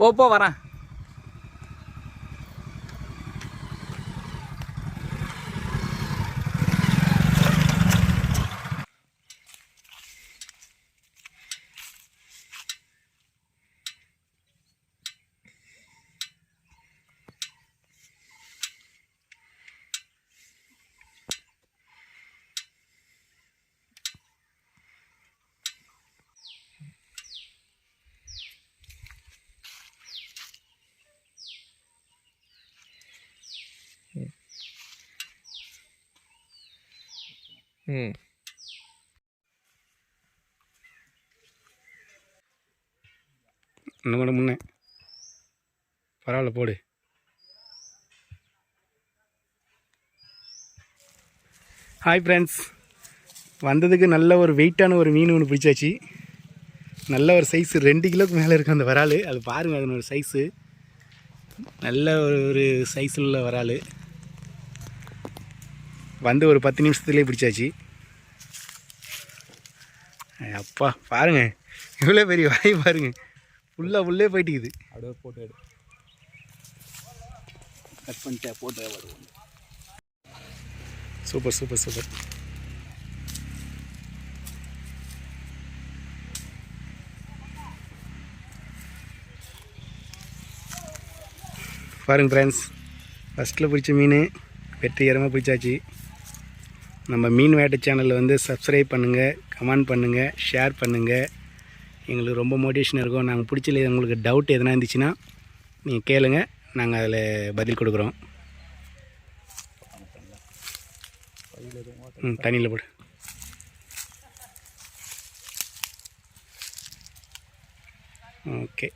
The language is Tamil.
ஓப்போ வரேன். ம். இன்னும் கூட முன்னே. பரவாயில்ல போடு. ஹாய் ஃப்ரெண்ட்ஸ் வந்ததுக்கு நல்ல ஒரு வெயிட்டான ஒரு மீன் ஒன்று பிடிச்சாச்சு. நல்ல ஒரு சைஸு ரெண்டு கிலோக்கு மேலே இருக்கும் அந்த வரால் அது பாருங்கள் அதனோட சைஸு நல்ல ஒரு சைஸில் உள்ள வரால் வந்து ஒரு பத்து நிமிஷத்துலேயே பிடிச்சாச்சு. அப்பா பாருங்க. இவ்வளோ பெரிய வாய் பாருங்க. ஃபுல்லாக உள்ளே போயிட்டுக்குது. அப்படியே போட்டு எடு. கட் பண்ணிட்டா போட்டு வருவோம் சூப்பர் சூப்பர் சூப்பர். பாருங்க ஃப்ரெண்ட்ஸ் ஃபஸ்ட்டில் பிடிச்ச மீன் வெற்றிகரமாக பிடிச்சாச்சு. நம்ம மீன் வேட்டை சேனலில் வந்து சப்ஸ்கிரைப் பண்ணுங்கள் கமெண்ட் பண்ணுங்கள் ஷேர் பண்ணுங்கள் எங்களுக்கு ரொம்ப மோட்டிவேஷன் இருக்கும். நாங்கள் பிடிச்சல உங்களுக்கு டவுட் எதனா இருந்துச்சுன்னா நீங்கள் கேளுங்க. நாங்கள் அதில் பதில் கொடுக்குறோம். ம் தண்ணியில் போடு. ஓகே.